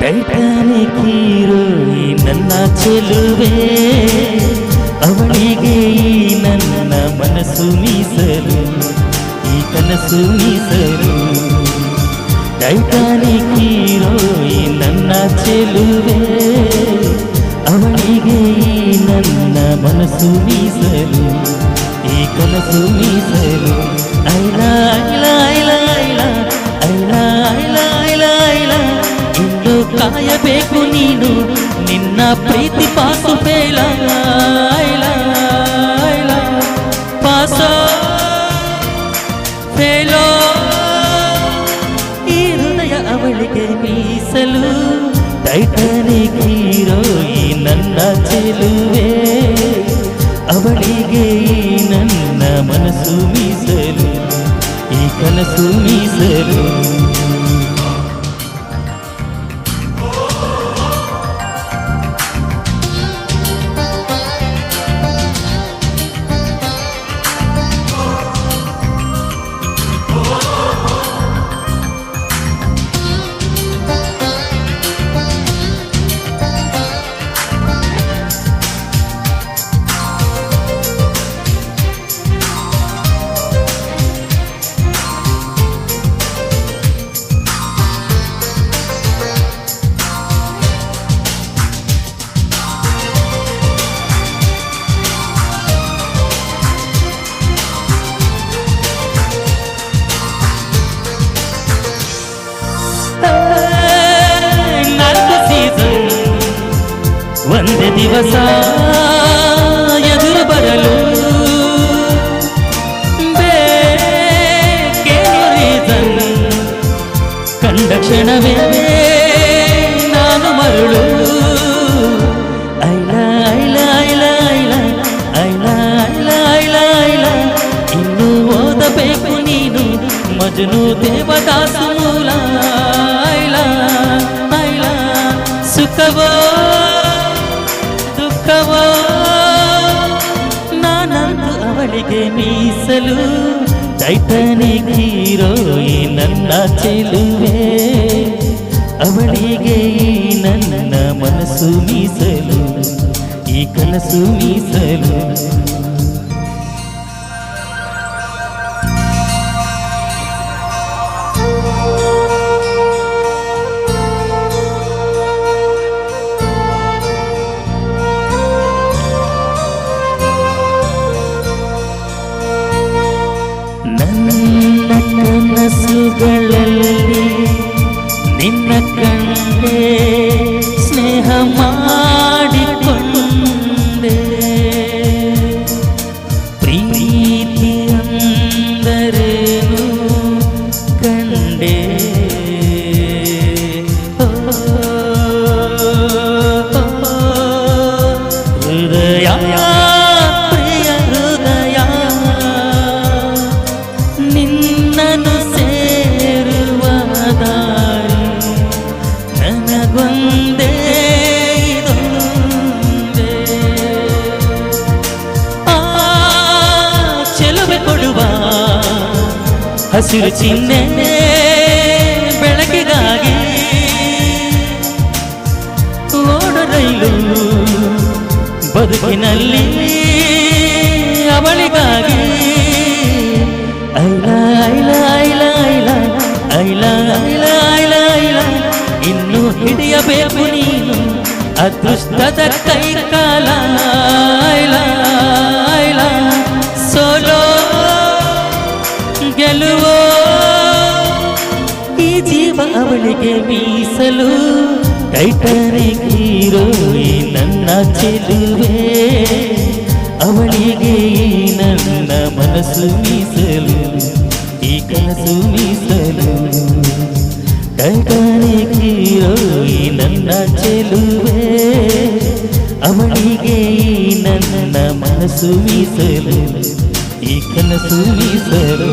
Titanic ಹೀರೋಯಿ ನನ್ನ ಚೆಲುವೆ ಅವಳಿಗೆ ಈ ನನ್ನ ಮನಸ್ಸು ಮೀಸಲು ಈ ಕನಸು ಮೀಸಲು ಟೈಟಾನಿಕ್ ಹೀರೋಯಿ ನನ್ನ ಚೆಲುವೆ ಅವಳಿಗೆ ಈ ನನ್ನ ಮನಸ್ಸು ಮೀಸಲು ಈ ಕನಸು ಮೀಸಲು ಐಲ ಐಲ ಐಲ ಐಲ ಐಲ నా ప్రీతి పాసు పేలా పాసో పేలో ఈ హృదయ ಅವಳಿಗೆ ಮೀಸಲು ಟೈಟಾನಿಕ್ ಹೀರೋಯಿ ನನ್ನ ಚೆಲುವೆ ಅವಳಿಗೆ ನನ್ನ ಮನಸ್ಸು ಮೀಸಲು ಈ ಕನಸು ಮೀಸಲು ದಿವಸ ಎದುರು ಬರಲು ಬೇಕೇನು ರೀಸನ್ ಕಂಡ ಕ್ಷಣವೇ ನಾನು ಮರುಳು ಐಲ ಐಲ ಐಲ ಐಲ ಐಲ ಐಲ ಐಲ ಐಲ ಇನ್ನು ಓದಬೇಕು ನೀನು ಮಜನು ದೇವದಾಸ ಮೂಲ ಮೀಸಲು ಟೈಟಾನಿಕ್ ಹೀರೋಯಿ ನನ್ನ ಚೆಲುವೆ ಅವಳಿಗೆ ಈ ನನ್ನ ಮನಸ್ಸು ಮೀಸಲು ಈ ಕನಸು ಮೀಸಲು ಪ್ರೀತಿ ಹಸಿರು ಚಿಹ್ನೆ ಬೆಳಕಿಗಾಗಿ ಓಡ ರೈಲು ಬದುಕಿನಲ್ಲಿ ಅವಳಿಗಾಗಿ ಐಲ ಐಲ ಐಲ ಐಲ ಐಲ ಐಲ ಐಲ ಐಲ ಇನ್ನು ಹಿಡಿಯಬೇಕು ನೀನು ಅದೃಷ್ಟದ ಕೈ ಅವಳಿಗೆ ಮೀಸಲು ಟೈಟಾನಿಕ್ ಹೀರೋಯಿ ನನ್ನ ಚೆಲುವೆ ಅವಳಿಗೆ ಈ ನನ್ನ ಮನಸ್ಸು ಮೀಸಲು ಈ ಕನಸು ಮೀಸಲು ಟೈಟಾನಿಕ್ ಹೀರೋಯಿ ನನ್ನ ಚೆಲುವೆ ಅವಳಿಗೆ ಈ ನನ್ನ ಮನಸ್ಸು ಮೀಸಲು ಈ ಕನಸು ಮೀಸಲು